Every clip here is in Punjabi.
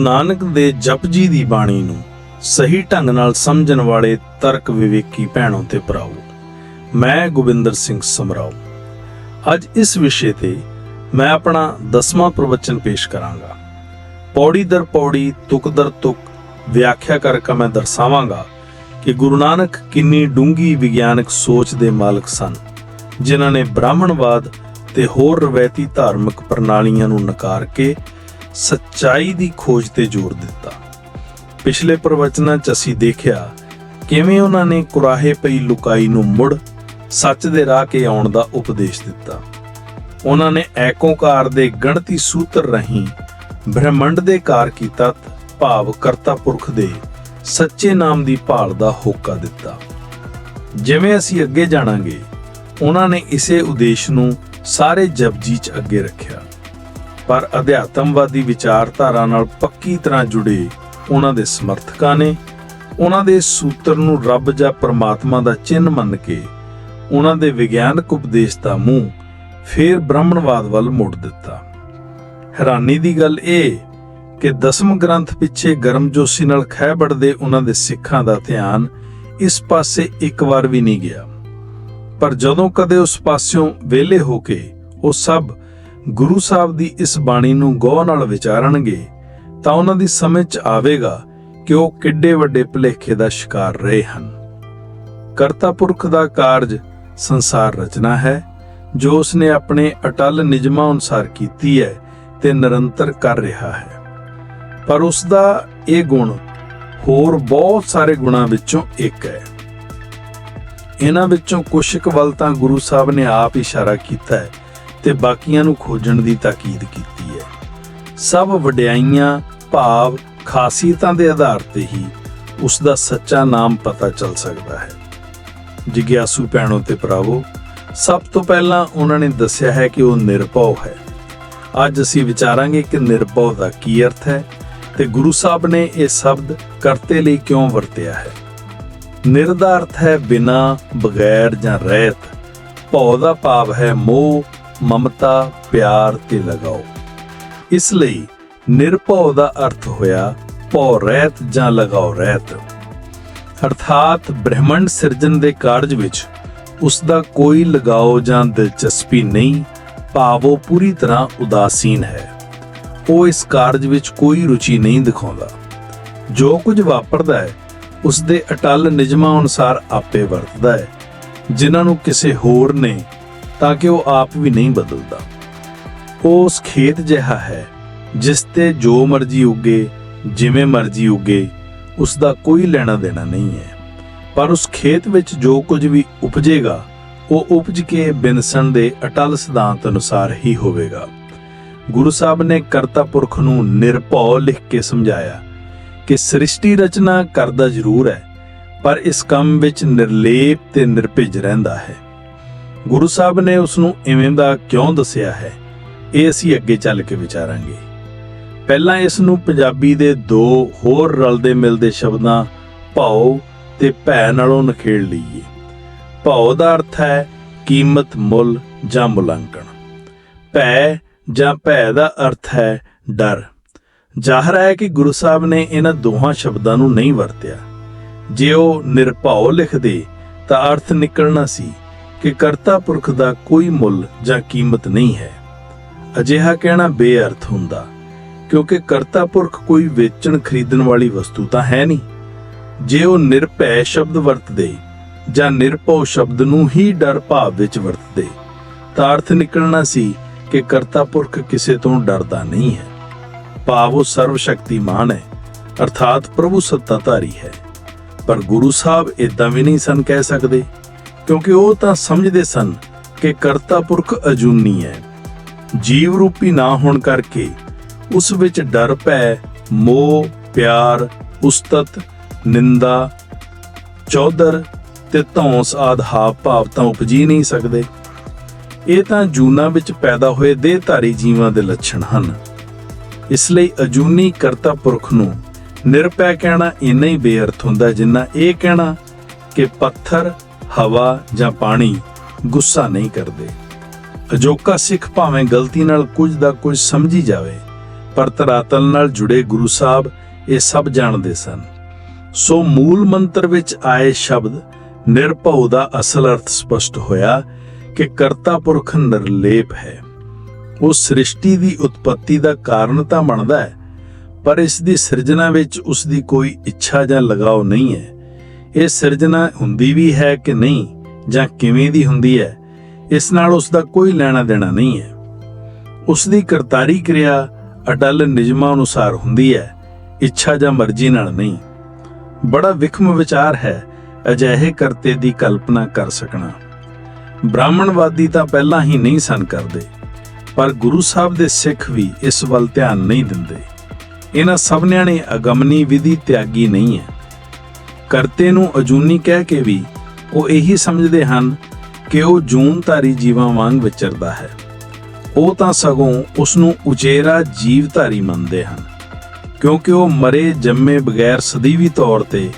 ਨਾਨਕ ਦੇ ਜਪਜੀ ਦੀ ਬਾਣੀ ਨੂੰ ਸਹੀ ਢੰਗ ਨਾਲ ਸਮਝਣ ਵਾਲੇ ਤਰਕ ਵਿਵੇਕੀ ਭੈਣੋ ਤੇ ਭਰਾਓ, ਮੈਂ ਗੋਬਿੰਦਰ ਸਿੰਘ ਸਮਰਾਓ। ਅੱਜ ਇਸ ਵਿਸ਼ੇ ਤੇ ਮੈਂ ਆਪਣਾ ਦਸਵਾਂ ਪ੍ਰਵਚਨ ਪੇਸ਼ ਕਰਾਂਗਾ। ਪੌੜੀ ਦਰ ਪੌੜੀ, ਤੁਕ ਦਰ ਤੁਕ ਵਿਆਖਿਆ ਕਰਕੇ ਮੈਂ ਦਰਸਾਵਾਂਗਾ ਕਿ ਗੁਰੂ ਨਾਨਕ ਕਿੰਨੀ ਡੂੰਗੀ ਵਿਗਿਆਨਕ ਸੋਚ ਦੇ ਮਾਲਕ ਸਨ, ਜਿਨ੍ਹਾਂ ਨੇ ਬ੍ਰਾਹਮਣਵਾਦ ਤੇ ਹੋਰ ਰਵਾਇਤੀ ਧਾਰਮਿਕ ਪ੍ਰਣਾਲੀਆਂ ਨੂੰ ਨਕਾਰ ਕੇ ਸੱਚਾਈ ਦੀ ਖੋਜ ਤੇ ਜ਼ੋਰ ਦਿੱਤਾ। ਪਿਛਲੇ ਪ੍ਰਵਚਨਾਂ 'ਚ ਅਸੀਂ ਦੇਖਿਆ, ਕਿਵੇਂ ਉਹਨਾਂ ਨੇ ਕੁਰਾਹੇ ਪਈ ਲੁਕਾਈ ਨੂੰ ਮੁੜ ਸੱਚ ਦੇ ਰਾਹ ਕੇ ਆਉਣ ਦਾ ਉਪਦੇਸ਼ ਦਿੱਤਾ। ਉਹਨਾਂ ਨੇ ਐਕੋਕਾਰ ਦੇ ਗਣਤੀ ਸੂਤਰ ਰਹੀਂ ਬ੍ਰਹਿਮੰਡ ਦੇ ਕਾਰ ਕੀਤਾ ਭਾਵ ਕਰਤਾ ਪੁਰਖ ਦੇ ਸੱਚੇ ਨਾਮ ਦੀ ਭਾਲ ਦਾ ਹੋਕਾ ਦਿੱਤਾ। ਜਿਵੇਂ ਅਸੀਂ ਅੱਗੇ ਜਾਣਾਂਗੇ, ਉਹਨਾਂ ਨੇ ਇਸੇ ਉਦੇਸ਼ ਨੂੰ ਸਾਰੇ ਜਪਜੀ ਚ ਅੱਗੇ ਰੱਖਿਆ। ਪਰ ਅਧਿਆਤਮਵਾਦੀ ਵਿਚਾਰਧਾਰਾ ਨਾਲ ਪੱਕੀ ਤਰ੍ਹਾਂ ਜੁੜੇ ਉਹਨਾਂ ਦੇ ਸਮਰਥਕਾਂ ਨੇ ਉਹਨਾਂ ਦੇ ਸੂਤਰ ਨੂੰ ਰੱਬ ਜਾਂ ਪਰਮਾਤਮਾ ਦਾ ਚਿੰਨ੍ਹ ਮੰਨ ਕੇ ਉਹਨਾਂ ਦੇ ਵਿਗਿਆਨਕ ਉਪਦੇਸ਼ ਦਾ ਮੂੰਹ ਫੇਰ ਬ੍ਰਾਹਮਣਵਾਦ ਵੱਲ ਮੋੜ ਦਿੱਤਾ। ਹੈਰਾਨੀ ਦੀ ਗੱਲ ਇਹ ਕਿ ਦਸਮ ਗ੍ਰੰਥ ਪਿੱਛੇ ਗਰਮਜੋਸ਼ੀ ਨਾਲ ਖਹਿ ਬੜਦੇ ਉਹਨਾਂ ਦੇ ਸਿੱਖਾਂ ਦਾ ਧਿਆਨ ਇਸ ਪਾਸੇ ਇੱਕ ਵਾਰ ਵੀ ਨਹੀਂ ਗਿਆ। ਪਰ ਜਦੋਂ ਕਦੇ ਉਸ ਪਾਸਿਓਂ ਵਿਹਲੇ ਹੋ ਕੇ ਉਹ ਸਭ ਗੁਰੂ ਸਾਹਿਬ ਦੀ ਇਸ ਬਾਣੀ ਨੂੰ ਗੌਰ ਨਾਲ ਵਿਚਾਰਨਗੇ ਤਾਂ ਉਹਨਾਂ ਦੀ ਸਮਝ 'ਚ ਆਵੇਗਾ ਕਿ ਉਹ ਕਿੱਡੇ ਵੱਡੇ ਭੁਲੇਖੇ ਦਾ ਸ਼ਿਕਾਰ ਰਹੇ ਹਨ। ਕਰਤਾ ਪੁਰਖ ਦਾ ਕਾਰਜ ਸੰਸਾਰ ਰਚਨਾ ਹੈ, ਜੋ ਉਸਨੇ ਆਪਣੇ ਅਟਲ ਨਿਯਮਾਂ ਅਨੁਸਾਰ ਕੀਤੀ ਹੈ ਤੇ ਨਿਰੰਤਰ ਕਰ ਰਿਹਾ ਹੈ। ਪਰ ਉਸ ਦਾ ਇਹ ਗੁਣ ਹੋਰ ਬਹੁਤ ਸਾਰੇ ਗੁਣਾਂ ਵਿੱਚੋਂ ਇੱਕ ਹੈ। ਇਹਨਾਂ ਵਿੱਚੋਂ ਕੁਸ਼ਕ ਵੱਲ ਤਾਂ ਗੁਰੂ ਸਾਹਿਬ ਨੇ ਆਪ ਇਸ਼ਾਰਾ ਕੀਤਾ ਹੈ। ਤੇ ਬਾਕੀਆਂ ਨੂੰ ਖੋਜਣ ਦੀ ਤਾਕੀਦ ਕੀਤੀ ਹੈ। ਸਭ ਵਡਿਆਈਆਂ, ਭਾਵ, ਖਾਸੀਅਤਾਂ ਦੇ ਆਧਾਰ ਤੇ ਹੀ ਉਸ ਦਾ ਸੱਚਾ ਨਾਮ ਪਤਾ ਚੱਲ ਸਕਦਾ ਹੈ। ਜਿਗਿਆਸੂ ਭੈਣੋ ਤੇ ਭਰਾਵੋ, ਸਭ ਤੋਂ ਪਹਿਲਾਂ ਉਹਨਾਂ ਨੇ ਦੱਸਿਆ ਹੈ ਕਿ ਉਹ ਨਿਰਭਉ ਹੈ। ਅੱਜ ਅਸੀਂ ਵਿਚਾਰਾਂਗੇ ਕਿ ਨਿਰਭਉ ਦਾ ਕੀ ਅਰਥ ਹੈ ਤੇ ਗੁਰੂ ਸਾਹਿਬ ਨੇ ਇਹ ਸ਼ਬਦ ਕਰਤੇ ਲਈ ਕਿਉਂ ਵਰਤਿਆ ਹੈ। ਨਿਰਦਾ ਅਰਥ ਹੈ ਬਿਨਾ ਬਗੈਰ ਜਾਂ ਰਹਿਤ, ਭਉ ਦਾ ਭਾਵ ਹੈ ਮੋਹ ਮਮਤਾ ਪਿਆਰ ਤੇ ਲਗਾਓ। ਇਸ ਲਈ ਨਿਰਭਉ ਦਾ ਅਰਥ ਹੋਇਆ, ਭਉ ਰਹਿਤ ਜਾਂ ਲਗਾਓ ਰਹਿਤ। ਅਰਥਾਤ ਬ੍ਰਹਿਮੰਡ ਸਿਰਜਣ ਦੇ ਕਾਰਜ ਵਿੱਚ ਉਸ ਦਾ ਕੋਈ ਲਗਾਓ ਜਾਂ ਦਿਲਚਸਪੀ ਨਹੀਂ, ਭਾਵ ਉਹ ਪੂਰੀ ਤਰ੍ਹਾਂ ਉਦਾਸੀਨ ਹੈ। ਉਹ ਇਸ ਕਾਰਜ ਵਿੱਚ ਕੋਈ ਰੁਚੀ ਨਹੀਂ ਦਿਖਾਉਂਦਾ। ਜੋ ਕੁਝ ਵਾਪਰਦਾ ਹੈ ਉਸ ਦੇ ਅਟਲ ਨਿਯਮਾਂ ਅਨੁਸਾਰ ਆਪੇ ਵਰਤਦਾ ਹੈ। ਜਿਨ੍ਹਾਂ ਨੂੰ ਕਿਸੇ ਹੋਰ ਨੇ ਤਾਂ ਕਿ ਉਹ ਆਪ ਵੀ ਨਹੀਂ ਬਦਲਦਾ। ਉਹ ਉਸ ਖੇਤ ਜਿਹਾ ਹੈ, ਜਿਸ ਤੇ ਜੋ ਮਰਜ਼ੀ ਉੱਗੇ, ਜਿਵੇਂ ਮਰਜ਼ੀ ਉੱਗੇ, ਉਸ ਦਾ ਕੋਈ ਲੈਣਾ ਦੇਣਾ ਨਹੀਂ ਹੈ। ਪਰ ਉਸ ਖੇਤ ਵਿੱਚ ਜੋ ਕੁਝ ਵੀ ਉਪਜੇਗਾ, ਉਹ ਉਪਜ ਕੇ ਬਿਨਸਣ ਦੇ ਅਟਲ ਸਿਧਾਂਤ ਅਨੁਸਾਰ ਹੀ ਹੋਵੇਗਾ। ਗੁਰੂ ਸਾਹਿਬ ਨੇ ਕਰਤਾ ਪੁਰਖ ਨੂੰ ਨਿਰਭਉ ਲਿਖ ਕੇ ਸਮਝਾਇਆ ਕਿ ਸ੍ਰਿਸ਼ਟੀ ਰਚਨਾ ਕਰਦਾ ਜ਼ਰੂਰ ਹੈ, ਪਰ ਇਸ ਕੰਮ ਵਿੱਚ ਨਿਰਲੇਪ ਤੇ ਨਿਰਭਿਜ ਰਹਿੰਦਾ ਹੈ। ਗੁਰੂ ਸਾਹਿਬ ਨੇ ਉਸ ਨੂੰ ਇਵੇਂ ਦਾ ਕਿਉਂ ਦੱਸਿਆ ਹੈ? ਇਹ ਅਸੀਂ ਅੱਗੇ ਚੱਲ ਕੇ ਵਿਚਾਰਾਂਗੇ। ਪਹਿਲਾਂ ਇਸ ਨੂੰ ਪੰਜਾਬੀ ਦੇ ਦੋ ਹੋਰ ਰਲਦੇ ਮਿਲਦੇ ਸ਼ਬਦਾਂ ਭਾਉ ਤੇ ਭੈ ਨਾਲੋਂ ਨਖੇੜ ਲਈਏ। ਭਾਉ ਦਾ ਅਰਥ ਹੈ ਕੀਮਤ, ਮੁੱਲ ਜਾਂ ਮੁਲਾਂਕਣ। ਭੈ ਜਾਂ ਭੈ ਦਾ ਅਰਥ ਹੈ ਡਰ। ਜ਼ਾਹਰ ਹੈ ਕਿ ਗੁਰੂ ਸਾਹਿਬ ਨੇ ਇਹਨਾਂ ਦੋਹਾਂ ਸ਼ਬਦਾਂ ਨੂੰ ਨਹੀਂ ਵਰਤਿਆ। ਜੇ ਉਹ ਨਿਰਭਉ ਲਿਖਦੇ ਤਾਂ ਅਰਥ ਨਿਕਲਣਾ ਸੀ। ਕਿ ਕਰਤਾ ਪੁਰਖ ਦਾ ਕੋਈ ਮੁੱਲ ਜਾਂ ਕੀਮਤ ਨਹੀਂ ਹੈ। ਅਜਿਹਾ ਕਹਿਣਾ ਬੇਅਰਥ ਹੁੰਦਾ, ਕਿਉਂਕਿ ਕਰਤਾ ਪੁਰਖ ਕੋਈ ਵੇਚਣ ਖਰੀਦਣ ਵਾਲੀ ਵਸਤੂ ਤਾਂ ਹੈ ਨਹੀਂ। ਜੇ ਉਹ ਨਿਰਭੈ ਸ਼ਬਦ ਵਰਤਦੇ ਜਾਂ ਨਿਰਭਉ ਸ਼ਬਦ ਨੂੰ ਹੀ ਡਰ ਭਾਵ ਵਿੱਚ ਵਰਤਦੇ, ਤਾਂ ਅਰਥ ਨਿਕਲਣਾ ਸੀ ਕਿ ਕਰਤਾ ਪੁਰਖ ਕਿਸੇ ਤੋਂ ਡਰਦਾ ਨਹੀਂ ਹੈ। ਭਾਵ ਉਹ ਸਰਵ ਸ਼ਕਤੀਮਾਨ ਹੈ, ਅਰਥਾਤ ਪ੍ਰਭੂ ਸੱਤਾਧਾਰੀ ਹੈ। ਪਰ ਗੁਰੂ ਸਾਹਿਬ ਇਦਾਂ ਵੀ ਨਹੀਂ ਸਨ ਕਹਿ ਸਕਦੇ। ਕਿਉਂਕਿ ਉਹ ਤਾਂ ਸਮਝਦੇ ਸਨ ਕਿ ਕਰਤਾ ਪੁਰਖ ਅਜੂਨੀ ਹੈ। ਜੀਵ ਰੂਪੀ ਨਾ ਹੋਣ ਕਰਕੇ ਉਸ ਵਿੱਚ ਡਰ ਭੈ ਮੋਹ, ਪਿਆਰ, ਉਸਤਤ, ਨਿੰਦਾ, ਚੌਧਰ ਤੇ ਧੌਂਸ ਆਦ ਹਾਵ ਭਾਵ ਤਾਂ ਉਪਜੀ ਨਹੀਂ ਸਕਦੇ। ਇਹ ਤਾਂ ਜੂਨਾ ਵਿੱਚ ਪੈਦਾ ਹੋਏ ਦੇਹਧਾਰੀ ਜੀਵਾਂ ਦੇ ਲੱਛਣ ਹਨ। ਇਸ ਲਈ ਅਜੂਨੀ ਕਰਤਾ ਪੁਰਖ ਨੂੰ ਨਿਰਪੈ ਕਹਿਣਾ ਇੰਨਾ ਹੀ ਬੇਅਰਥ ਹੁੰਦਾ ਜਿੰਨਾ ਇਹ ਕਹਿਣਾ ਕਿ ਪੱਥਰ ਹਵਾ ਜਾਂ ਪਾਣੀ ਗੁੱਸਾ ਨਹੀਂ ਕਰਦੇ। ਅਜੋਕਾ ਸਿੱਖ ਭਾਵੇਂ ਗਲਤੀ ਨਾਲ ਕੁਝ ਦਾ ਕੁਝ ਸਮਝੀ ਜਾਵੇ, ਪਰ ਧਰਾਤਲ ਨਾਲ ਜੁੜੇ ਗੁਰੂ ਸਾਹਿਬ ਇਹ ਸਭ ਜਾਣਦੇ ਸਨ। ਸੋ ਮੂਲ ਮੰਤਰ ਵਿੱਚ ਆਏ ਸ਼ਬਦ ਨਿਰਭਉ ਦਾ ਅਸਲ ਅਰਥ ਸਪਸ਼ਟ ਹੋਇਆ ਕਿ ਕਰਤਾ ਪੁਰਖ ਨਿਰਲੇਪ ਹੈ। ਉਹ ਸ੍ਰਿਸ਼ਟੀ ਦੀ ਉਤਪਤੀ ਦਾ ਕਾਰਨ ਤਾਂ ਬਣਦਾ ਹੈ, ਪਰ ਇਸ ਦੀ ਸਿਰਜਣਾ ਵਿੱਚ ਉਸ ਦੀ ਕੋਈ ਇੱਛਾ ਜਾਂ ਲਗਾਓ ਨਹੀਂ ਹੈ। ਇਹ ਸਿਰਜਣਾ ਹੁੰਦੀ ਵੀ ਹੈ ਕਿ ਨਹੀਂ ਜਾਂ ਕਿਵੇਂ ਦੀ ਹੁੰਦੀ ਹੈ, ਇਸ ਨਾਲ ਉਸ ਦਾ ਕੋਈ ਲੈਣਾ ਦੇਣਾ ਨਹੀਂ ਹੈ। ਉਸ ਦੀ ਕਰਤਾਰੀ ਕਿਰਿਆ ਅਡਲ ਨਿਯਮਾਂ ਅਨੁਸਾਰ ਹੁੰਦੀ ਹੈ, ਇੱਛਾ ਜਾਂ ਮਰਜ਼ੀ ਨਾਲ ਨਹੀਂ। ਬੜਾ ਵਿਖਮ ਵਿਚਾਰ ਹੈ ਅਜਿਹੇ ਕਰਤੇ ਦੀ ਕਲਪਨਾ ਕਰ ਸਕਣਾ। ਬ੍ਰਾਹਮਣਵਾਦੀ ਤਾਂ ਪਹਿਲਾਂ ਹੀ ਨਹੀਂ ਸਨ ਕਰਦੇ, ਪਰ ਗੁਰੂ ਸਾਹਿਬ ਦੇ ਸਿੱਖ ਵੀ ਇਸ ਵੱਲ ਧਿਆਨ ਨਹੀਂ ਦਿੰਦੇ। ਇਹਨਾਂ ਸਭਨਿਆਂ ਨੇ ਅਗਮਨੀ ਵਿਧੀ ਤਿਆਗੀ ਨਹੀਂ ਹੈ। ਕਰਤੇ ਨੂੰ ਅਜੂਨੀ ਕਹਿ ਕੇ ਵੀ ਉਹ ਇਹੀ ਸਮਝਦੇ ਹਨ ਕਿ ਉਹ ਜੂਨਧਾਰੀ ਜੀਵਾਂ ਵਾਂਗ ਵਿਚਰਦਾ ਹੈ। ਉਹ ਤਾਂ ਸਗੋਂ ਉਸ ਨੂੰ ਉਚੇਰਾ ਜੀਵਧਾਰੀ ਮੰਨਦੇ ਹਨ, ਕਿਉਂਕਿ ਉਹ ਮਰੇ ਜੰਮੇ ਬਗੈਰ ਸਦੀਵੀ ਤੌਰ ਤੇ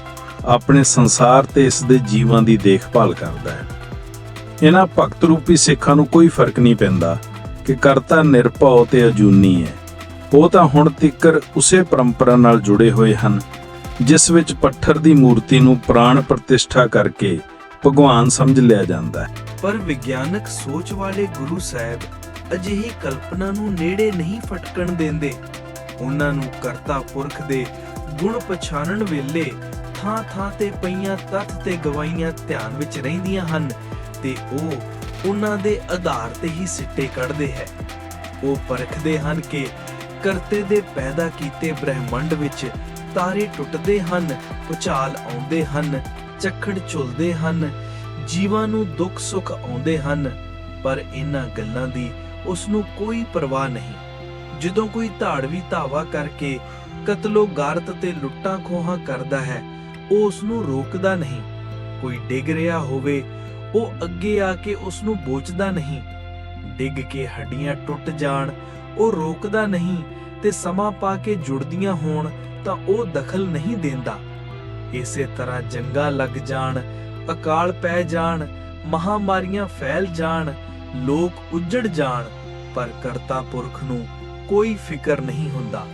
ਆਪਣੇ ਸੰਸਾਰ ਤੇ ਇਸ ਦੇ ਜੀਵਾਂ ਦੀ ਦੇਖਭਾਲ ਕਰਦਾ ਹੈ। ਇਹਨਾਂ ਭਗਤ ਰੂਪੀ ਸਿੱਖਾਂ ਨੂੰ ਕੋਈ ਫ਼ਰਕ ਨਹੀਂ ਪੈਂਦਾ ਕਿ ਕਰਤਾ ਨਿਰਭਉ ਤੇ ਅਜੂਨੀ ਹੈ। ਉਹ ਤਾਂ ਹੁਣ ਤੀਕਰ ਉਸੇ ਪਰੰਪਰਾ ਨਾਲ ਜੁੜੇ ਹੋਏ ਹਨ ਜਿਸ ਵਿੱਚ ਪੱਥਰ ਦੀ ਮੂਰਤੀ ਨੂੰ ਪ੍ਰਾਣ ਪ੍ਰਤਿਸ਼ਠਾ ਕਰਕੇ ਭਗਵਾਨ ਸਮਝ ਲਿਆ ਜਾਂਦਾ ਹੈ। ਪਰ ਵਿਗਿਆਨਕ ਸੋਚ ਵਾਲੇ ਗੁਰੂ ਸਾਹਿਬ ਅਜਿਹੀ ਕਲਪਨਾ ਨੂੰ ਨੇੜੇ ਨਹੀਂ ਫਟਕਣ ਦਿੰਦੇ। ਉਹਨਾਂ ਨੂੰ ਕਰਤਾ ਪੁਰਖ ਦੇ ਗੁਣ ਪਛਾਣਨ ਵੇਲੇ ਥਾਂ ਥਾਂ ਤੇ ਪਈਆਂ ਤੱਥ ਤੇ ਗਵਾਈਆਂ ਧਿਆਨ ਵਿੱਚ ਰਹਿੰਦੀਆਂ ਹਨ ਤੇ ਉਹ ਉਹਨਾਂ ਦੇ ਆਧਾਰ ਤੇ ਹੀ ਸਿੱਟੇ ਕੱਢਦੇ ਹੈ। ਉਹ ਪਰਖਦੇ ਹਨ ਕਿ ਕਰਤੇ ਦੇ ਪੈਦਾ ਕੀਤੇ ਬ੍ਰਹਿਮੰਡ ਵਿੱਚ ਤਾਰੇ ਟੁੱਟਦੇ ਹਨ, ਪੁਚਾਲ ਆਉਂਦੇ ਹਨ ਝੱਖੜ ਝੁਲਦੇ ਹਨ, ਜੀਵਾਂ ਨੂੰ ਦੁੱਖ ਸੁੱਖ ਆਉਂਦੇ ਹਨ, ਪਰ ਇਹਨਾਂ ਗੱਲਾਂ ਦੀ ਉਸ ਨੂੰ ਕੋਈ ਪਰਵਾਹ ਨਹੀਂ। ਜਦੋਂ ਕੋਈ ਧਾੜਵੀ ਧਾਵਾ ਕਰਕੇ ਕਤਲੋ ਗਾਰਤ ਤੇ ਲੁੱਟਾਂ ਖੋਹਾਂ ਕਰਦਾ ਹੈ, ਉਹ ਉਸ ਨੂੰ ਰੋਕਦਾ ਨਹੀਂ। ਕੋਈ ਡਿੱਗ ਰਿਹਾ ਹੋਵੇ, ਉਹ ਅੱਗੇ ਆ ਕੇ ਉਸ ਨੂੰ ਬੋਚਦਾ ਨਹੀਂ। ਡਿੱਗ ਕੇ ਹੱਡੀਆਂ ਟੁੱਟ ਜਾਣ, ਉਹ ਰੋਕਦਾ ਨਹੀਂ ਤੇ ਸਮਾਂ ਪਾ ਕੇ ਜੁੜਦੀਆਂ ਹੋਣ ਤਾਂ ਉਹ ਦਖਲ ਨਹੀਂ ਦਿੰਦਾ। ਇਸੇ ਤਰ੍ਹਾਂ ਜੰਗਾਂ ਲੱਗ ਜਾਣ, ਅਕਾਲ ਪੈ ਜਾਣ, ਮਹਾਮਾਰੀਆਂ ਫੈਲ ਜਾਣ, ਲੋਕ ਉੱਜੜ ਜਾਣ, ਪਰ ਕਰਤਾ ਪੁਰਖ ਨੂੰ ਕੋਈ ਫਿਕਰ ਨਹੀਂ ਹੁੰਦਾ।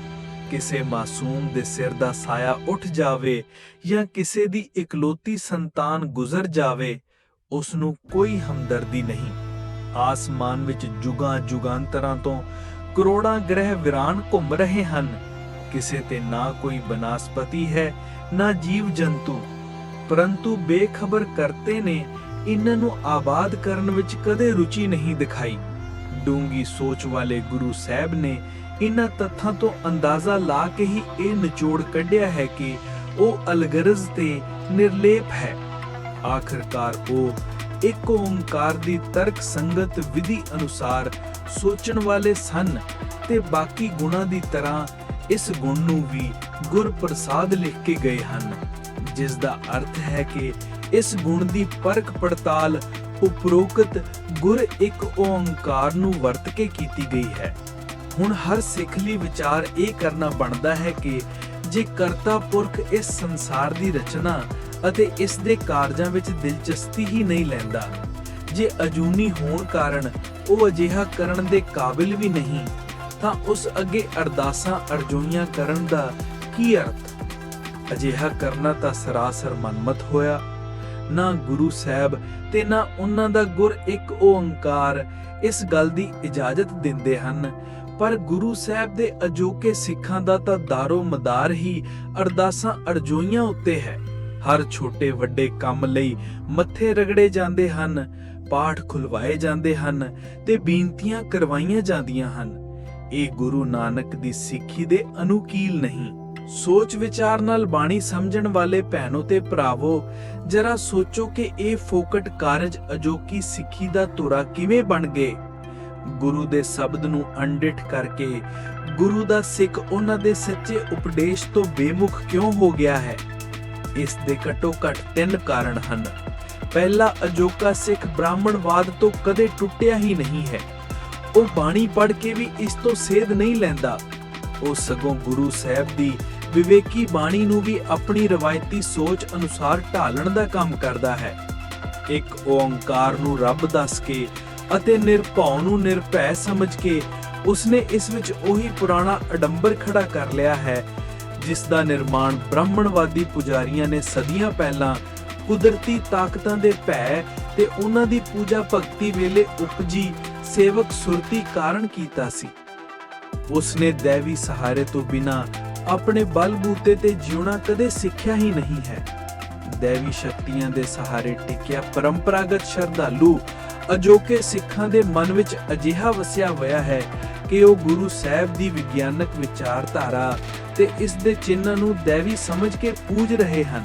ਕਿਸੇ ਮਾਸੂਮ ਦੇ ਸਿਰ ਦਾ ਸਾਇਆ ਉੱਠ ਜਾਵੇ ਜਾਂ ਕਿਸੇ ਦੀ ਇਕਲੌਤੀ ਸੰਤਾਨ ਗੁਜ਼ਰ ਜਾਵੇ, ਉਸ ਨੂੰ ਕੋਈ ਹਮਦਰਦੀ ਨਹੀਂ। ਆਸਮਾਨ ਵਿੱਚ ਜੁਗਾਂ ਜੁਗਾਂਤਰਾਂ ਤੋਂ ਕਰੋੜਾਂ ਗ੍ਰਹਿ ਵਿਰਾਨ ਘੁੰਮ ਰਹੇ ਹਨ। ਕਿਸੇ ਤੇ ਨਾ ਕੋਈ ਬਨਸਪਤੀ ਹੈ, ਨਾ ਜੀਵ ਜੰਤੂ। ਪਰੰਤੂ ਬੇਖਬਰ ਕਰਤੇ ਨੇ, ਇਹਨਾਂ ਨੂੰ ਆਬਾਦ ਕਰਨ ਵਿੱਚ ਕਦੇ ਰੁਚੀ ਨਹੀਂ ਦਿਖਾਈ। ਡੂੰਗੀ ਸੋਚ ਵਾਲੇ ਗੁਰੂ ਸਾਹਿਬ ਨੇ ਇਹਨਾਂ ਤੱਥਾਂ ਤੋਂ ਅੰਦਾਜ਼ਾ ਲਾ ਕੇ ਹੀ ਇਹ ਨਿਚੋੜ ਕੱਢਿਆ ਹੈ ਕਿ ਉਹ ਅਲਗਰਜ਼ ਤੇ ਨਿਰਲੇਪ ਹੈ। ਆਖਰਕਾਰ ਉਹ ਇੱਕ ਓੰਕਾਰ ਦੀ ਤਰਕ ਸੰਗਤ ਵਿਧੀ ਅਨੁਸਾਰ ਸੋਚਣ ਵਾਲੇ ਸਨ ਤੇ ਬਾਕੀ ਗੁਣਾਂ ਦੀ ਤਰ੍ਹਾਂ ਇਸ ਗੁਣ ਨੂੰ ਵੀ ਗੁਰ ਪ੍ਰਸਾਦ ਲਿਖ ਕੇ ਗਏ ਹਨ। ਜਿਸ ਦਾ ਅਰਥ ਹੈ ਕਿ ਇਸ ਗੁਣ ਦੀ ਪਰਖ ਪੜਤਾਲ ਉਪਰੋਕਤ ਗੁਰ ਇੱਕ ਓੰਕਾਰ ਨੂੰ ਵਰਤ ਕੇ ਕੀਤੀ ਗਈ ਹੈ। ਹੁਣ ਹਰ ਸਿੱਖ ਲਈ ਵਿਚਾਰ ਇਹ ਕਰਨਾ ਬਣਦਾ ਹੈ ਕਿ ਜੇ ਕਰਤਾ ਪੁਰਖ ਇਸ ਸੰਸਾਰ ਦੀ ਰਚਨਾ ਅਤੇ ਇਸ ਦੇ ਕਾਰਜਾਂ ਵਿੱਚ ਦਿਲਚਸਪੀ ਹੀ ਨਹੀਂ ਲੈਂਦਾ। ਜੇ ਅਜੂਨੀ ਹੋਣ ਕਾਰਨ ਉਹ ਅਜਿਹਾ ਕਰਨ ਦੇ ਕਾਬਿਲ ਵੀ ਨਹੀਂ, ਤਾਂ ਉਸ ਅੱਗੇ ਅਰਦਾਸਾਂ ਅਰਜ਼ੋਈਆਂ ਕਰਨ ਦਾ ਕੀ ਅਰਥ? ਅਜਿਹਾ ਕਰਨਾ ਤਾਂ ਸਰਾਸਰ ਮਨਮਤ ਹੋਇਆ। ਨਾ ਗੁਰੂ ਸਾਹਿਬ ਤੇ ਨਾ ਉਹਨਾਂ ਦਾ ਗੁਰ ਇੱਕ ਓੰਕਾਰ ਇਸ ਗੱਲ ਦੀ ਇਜਾਜ਼ਤ ਦਿੰਦੇ ਹਨ। ਪਰ ਗੁਰੂ ਸਾਹਿਬ ਦੇ ਅਜੋਕੇ ਸਿੱਖਾਂ ਦਾ ਤਾਂ ਦਾਰੋ ਮਦਾਰ ਹੀ ਅਰਦਾਸਾਂ ਅਰਜ਼ੋਈਆਂ ਉੱਤੇ ਹੈ। ਹਰ ਛੋਟੇ ਵੱਡੇ ਕੰਮ ਲਈ ਮੱਥੇ ਰਗੜੇ ਜਾਂਦੇ ਹਨ, ਪਾਠ ਖੁਲਵਾਏ ਜਾਂਦੇ ਹਨ ਤੇ ਬੇਨਤੀਆਂ ਕਰਵਾਈਆਂ ਜਾਂਦੀਆਂ ਹਨ। ਇਹ ਗੁਰੂ ਨਾਨਕ ਦੀ ਸਿੱਖੀ ਦੇ ਅਨੁਕੀਲ ਨਹੀਂ। ਸੋਚ ਵਿਚਾਰ ਨਾਲ ਬਾਣੀ ਸਮਝਣ ਵਾਲੇ ਭੈਣੋ ਤੇ ਭਰਾਵੋ, ਜਰਾ ਸੋਚੋ ਕਿ ਇਹ ਫੋਕਟ ਕਾਰਜ ਅਜੋਕੀ ਸਿੱਖੀ ਦਾ ਤੁਰਾ ਕਿਵੇਂ ਬਣ ਗਏ। ਗੁਰੂ ਦੇ ਸ਼ਬਦ ਨੂੰ ਅੰਡਿਠ ਕਰਕੇ ਗੁਰੂ ਦਾ ਸਿੱਖ ਉਹਨਾਂ ਦੇ ਸੱਚੇ ਉਪਦੇਸ਼ ਤੋਂ ਬੇਮੁਖ ਕਿਉਂ ਹੋ ਗਿਆ ਹੈ? ਇਸ ਦੇ ਘੱਟੋ ਘੱਟ ਤਿੰਨ ਕਾਰਨ ਹਨ। ਪਹਿਲਾ, ਅਜੋਕਾ ਸਿੱਖ ਬ੍ਰਾਹਮਣਵਾਦ ਤੋਂ ਕਦੇ ਟੁੱਟਿਆ ਹੀ ਨਹੀਂ ਹੈ। ਉਹ ਬਾਣੀ ਪੜ੍ਹ ਕੇ ਵੀ ਇਸ ਤੋਂ ਸੇਧ ਨਹੀਂ ਲੈਂਦਾ। ਉਹ ਸਗੋਂ ਗੁਰੂ ਸਾਹਿਬ ਦੀ ਵਿਵੇਕੀ ਬਾਣੀ ਨੂੰ ਵੀ ਆਪਣੀ ਰਵਾਇਤੀ ਸੋਚ ਅਨੁਸਾਰ ਢਾਲਣ ਦਾ ਕੰਮ ਕਰਦਾ ਹੈ। ਇੱਕ ਓੰਕਾਰ ਨੂੰ ਰੱਬ ਦੱਸ ਕੇ ਅਤੇ ਨਿਰਭਉ ਨੂੰ ਨਿਰਭੈ ਸਮਝ ਕੇ ਉਸਨੇ ਇਸ ਵਿੱਚ ਉਹੀ ਪੁਰਾਣਾ ਅਡੰਬਰ ਖੜਾ ਕਰ ਲਿਆ ਹੈ ਜਿਸ ਦਾ ਨਿਰਮਾਣ ਬ੍ਰਾਹਮਣਵਾਦੀ ਪੁਜਾਰੀਆਂ ਨੇ ਸਦੀਆਂ ਪਹਿਲਾਂ ਕੁਦਰਤੀ ਤਾਕਤਾਂ ਦੇ ਭੈ ਤੇ ਉਹਨਾਂ ਦੀ ਪੂਜਾ ਭਗਤੀ ਵੇਲੇ ਉਪਜੀ ਸੇਵਕ ਸੁਰਤੀ ਕਾਰਨ ਕੀਤਾ ਸੀ। ਉਸਨੇ ਦੇਵੀ ਸਹਾਰੇ ਤੋਂ ਬਿਨਾ ਆਪਣੇ ਬਲਬੂਤੇ ਤੇ ਜਿਉਣਾ ਕਦੇ ਸਿੱਖਿਆ ਹੀ ਨਹੀਂ ਹੈ। ਦੇਵੀ ਸ਼ਕਤੀਆਂ ਦੇ ਸਹਾਰੇ ਟਿਕਿਆ ਪਰੰਪਰਾਗਤ ਸ਼ਰਧਾਲੂ ਅਜੋਕੇ ਸਿੱਖਾਂ ਦੇ ਮਨ ਵਿੱਚ ਅਜਿਹਾ ਵਸਿਆ ਹੋਇਆ ਹੈ ਕਿ ਉਹ ਗੁਰੂ ਸਾਹਿਬ ਦੀ ਵਿਗਿਆਨਕ ਵਿਚਾਰਧਾਰਾ ਤੇ ਇਸ ਦੇ ਚਿੰਨ੍ਹਾਂ ਨੂੰ ਦੇਵੀ ਸਮਝ ਕੇ ਪੂਜ ਰਹੇ ਹਨ।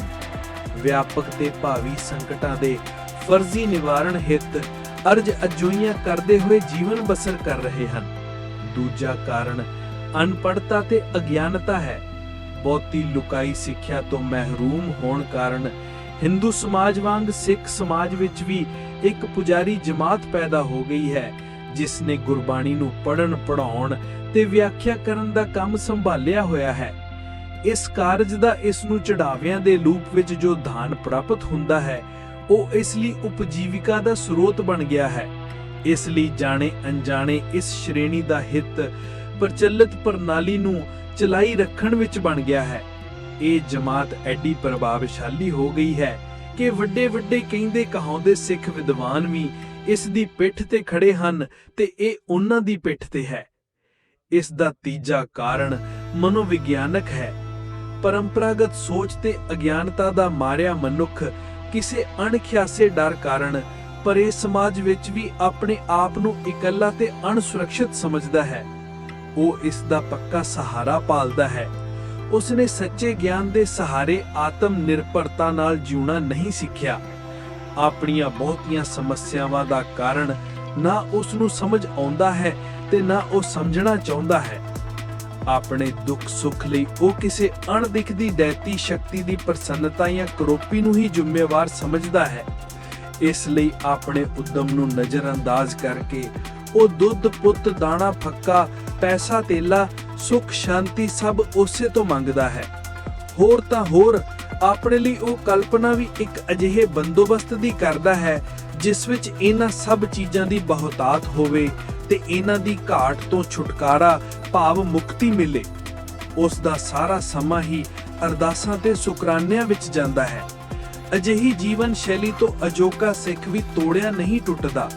ਵਿਆਪਕ ਤੇ ਭਾਵੀ ਸੰਕਟਾਂ ਦੇ ਫਰਜ਼ੀ ਨਿਵਾਰਣ ਹਿੱਤ ਅਰਜ ਅਜੋਈਆਂ ਕਰਦੇ ਹੋਏ ਜੀਵਨ ਬਸਰ ਕਰ ਰਹੇ ਹਨ। ਦੂਜਾ ਕਾਰਨ ਅਨਪੜਤਾ ਤੇ ਅਗਿਆਨਤਾ ਹੈ। ਬਹੁਤੀ ਲੁਕਾਈ ਸਿੱਖਿਆ ਤੋਂ ਮਹਿਰੂਮ ਹੋਣ ਕਾਰਨ ਹਿੰਦੂ ਸਮਾਜ ਵਾਂਗ ਸਿੱਖ ਸਮਾਜ ਵਿੱਚ ਵੀ ਇੱਕ ਪੁਜਾਰੀ ਜਮਾਤ ਪੈਦਾ ਹੋ ਗਈ ਹੈ। ਜਿਸ ਨੇ ਗੁਰਬਾਣੀ ਨੂੰ ਪੜਨ ਪੜਾਉਣ ਤੇ ਵਿਆਖਿਆ ਕਰਨ ਦਾ ਕੰਮ ਸੰਭਾਲਿਆ ਹੋਇਆ ਹੈ। ਇਸ ਕਾਰਜ ਦਾ ਇਸ ਨੂੰ ਚੜਾਵਿਆਂ ਦੇ ਰੂਪ ਵਿੱਚ ਜੋ ਧਾਨ ਪ੍ਰਾਪਤ ਹੁੰਦਾ ਹੈ, ਉਹ ਇਸ ਲਈ ਉਪਜੀਵਿਕਾ ਦਾ ਸਰੋਤ ਬਣ ਗਿਆ ਹੈ। ਇਸ ਲਈ ਜਾਣੇ ਅਣਜਾਣੇ ਇਸ ਸ਼੍ਰੇਣੀ ਦਾ ਹਿੱਤ ਪ੍ਰਚਲਿਤ ਪ੍ਰਣਾਲੀ ਨੂੰ ਚਲਾਈ ਰੱਖਣ ਵਿੱਚ ਬਣ ਗਿਆ ਹੈ। ਇਹ ਜਮਾਤ ਐਡੀ ਪ੍ਰਭਾਵਸ਼ਾਲੀ ਹੋ ਗਈ ਹੈ ਕਿ ਵੱਡੇ ਵੱਡੇ ਕਹਿੰਦੇ ਕਹਾਉਂਦੇ ਸਿੱਖ ਵਿਦਵਾਨ ਵੀ ਇਸ ਦੀ ਪਿੱਠ ਤੇ ਖੜੇ ਹਨ ਤੇ ਇਹ ਉਹਨਾਂ ਦੀ ਪਿੱਠ ਤੇ ਹੈ। ਇਸ ਦਾ ਤੀਜਾ ਕਾਰਨ ਮਨੋਵਿਗਿਆਨਕ ਹੈ। ਪਰੰਪਰਾਗਤ ਸੋਚ ਤੇ ਅਗਿਆਨਤਾ ਦਾ ਮਾਰਿਆ ਮਨੁੱਖ ਕਿਸੇ ਅਣਖਿਆਸੇ ਡਰ ਕਾਰਨ ਪਰੇ ਸਮਾਜ ਵਿੱਚ ਵੀ ਆਪਣੇ ਆਪ ਨੂੰ ਇਕੱਲਾ ਤੇ ਅਣਸੁਰੱਖਿਅਤ ਸਮਝਦਾ ਹੈ। ਉਹ ਇਸ ਦਾ ਪੱਕਾ ਸਹਾਰਾ ਪਾਲਦਾ ਹੈ। ਉਸਨੇ ਸੱਚੇ ਗਿਆਨ ਦੇ ਸਹਾਰੇ ਆਤਮ ਨਿਰਭਰਤਾ ਨਾਲ ਜਿਉਣਾ ਨਹੀਂ ਸਿੱਖਿਆ। ਆਪਣੀਆਂ ਬਹੁਤੀਆਂ ਸਮੱਸਿਆਵਾਂ ਦਾ ਕਾਰਨ ਨਾ ਉਸ ਨੂੰ ਸਮਝ ਆਉਂਦਾ ਹੈ ਤੇ ਨਾ ਉਹ ਸਮਝਣਾ ਚਾਹੁੰਦਾ ਹੈ। ਆਪਣੇ ਦੁੱਖ ਸੁੱਖ ਲਈ ਉਹ ਕਿਸੇ ਅਣਦਿਖਦੀ ਦੈਤੀ ਸ਼ਕਤੀ ਦੀ ਪ੍ਰਸੰਨਤਾ ਜਾਂ ਕਰੋਪੀ ਨੂੰ ਹੀ ਜ਼ਿੰਮੇਵਾਰ ਸਮਝਦਾ ਹੈ। ਇਸ ਲਈ ਆਪਣੇ ਉਦਮ ਨੂੰ ਨਜ਼ਰਅੰਦਾਜ਼ ਕਰਕੇ ਉਹ ਦੁੱਧ, ਪੁੱਤ, ਦਾਣਾ, ਫੱਕਾ, ਪੈਸਾ, ਤੇਲਾ, ਸੁਖ, ਸ਼ਾਂਤੀ ਸਭ ਉਸੇ ਤੋਂ ਮੰਗਦਾ ਹੈ। ਹੋਰ ਤਾਂ ਹੋਰ ਆਪਣੇ ਲਈ ਉਹ ਕਲਪਨਾ ਵੀ ਇੱਕ ਅਜਿਹੇ ਬੰਦੋਬਸਤ ਦੀ ਕਰਦਾ ਹੈ, ਜਿਸ ਵਿੱਚ ਇਹਨਾਂ ਸਭ ਚੀਜ਼ਾਂ ਦੀ ਬਹੁਤਾਤ ਹੋਵੇ ਤੇ ਇਹਨਾਂ ਦੀ ਘਾਟ ਤੋਂ ਛੁਟਕਾਰਾ, ਭਾਵ ਮੁਕਤੀ ਮਿਲੇ। ਉਸ ਦਾ ਸਾਰਾ ਸਮਾਂ ਹੀ ਅਰਦਾਸਾਂ ਤੇ ਸ਼ੁਕਰਾਨਿਆਂ ਵਿੱਚ ਜਾਂਦਾ ਹੈ। ਅਜਿਹੀ ਜੀਵਨ ਸ਼ੈਲੀ ਤੋਂ ਅਜੋਕਾ ਸਿੱਖ ਵੀ ਤੋੜਿਆ ਨਹੀਂ ਟੁੱਟਦਾ।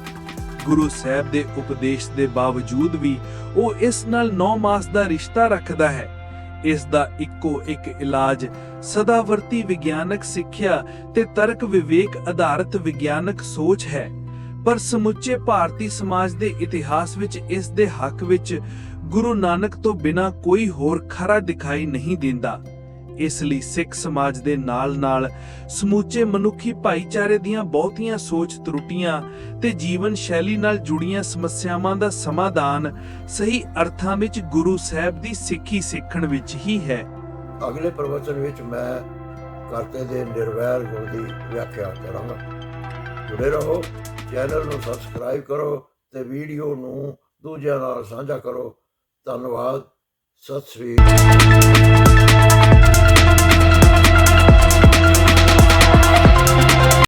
ਗੁਰੂ ਸਾਹਿਬ ਦੇ ਉਪਦੇਸ਼ ਦੇ ਬਾਵਜੂਦ ਵੀ ਉਹ ਇਸ ਨਾਲ 9 ਮਾਸ ਦਾ ਰਿਸ਼ਤਾ ਰੱਖਦਾ ਹੈ। ਇਸ ਦਾ ਇੱਕੋ ਇੱਕ ਇਲਾਜ, ਸਦਾਵਰਤੀ ਵਿਗਿਆਨਕ ਸਿੱਖਿਆ ਤੇ ਤਰਕ ਵਿਵੇਕ ਆਧਾਰਿਤ ਵਿਗਿਆਨਕ ਸੋਚ ਹੈ। ਪਰ ਸਮੁੱਚੇ ਭਾਰਤੀ ਸਮਾਜ ਦੇ ਇਤਿਹਾਸ ਵਿੱਚ ਇਸ ਦੇ ਹੱਕ ਵਿੱਚ ਗੁਰੂ ਨਾਨਕ ਤੋਂ ਬਿਨਾ ਕੋਈ ਹੋਰ ਖਰਾ ਦਿਖਾਈ ਨਹੀਂ ਦਿੰਦਾ। ਇਸ ਲਈ ਸਿੱਖ ਸਮਾਜ ਦੇ ਨਾਲ-ਨਾਲ ਸਮੁੱਚੇ ਮਨੁੱਖੀ ਭਾਈਚਾਰੇ ਦੀਆਂ ਬਹੁਤੀਆਂ ਸੋਚ ਤਰੁੱਟੀਆਂ ਤੇ ਜੀਵਨ ਸ਼ੈਲੀ ਨਾਲ ਜੁੜੀਆਂ ਸਮੱਸਿਆਵਾਂ ਦਾ ਸਮਾਧਾਨ ਸਹੀ ਅਰਥਾਂ ਵਿੱਚ ਗੁਰੂ ਸਾਹਿਬ ਦੀ ਸਿੱਖੀ ਸਿੱਖਣ ਵਿੱਚ ਹੀ ਹੈ। ਅਗਲੇ ਪ੍ਰਵਚਨ ਵਿੱਚ ਮੈਂ ਕਰਤੇ ਦੇ ਨਿਰਵੈਰ ਗੁਣ ਦੀ ਵਿਆਖਿਆ ਕਰਾਂਗਾ। ਜੁੜੇ ਰਹੋ, ਚੈਨਲ ਨੂੰ ਸਬਸਕ੍ਰਾਈਬ ਕਰੋ ਤੇ ਵੀਡੀਓ ਨੂੰ ਦੂਜਿਆਂ ਨਾਲ ਸਾਂਝਾ ਕਰੋ। ਧੰਨਵਾਦ, ਸਤਿ ਸ੍ਰੀ ਅਕਾਲ।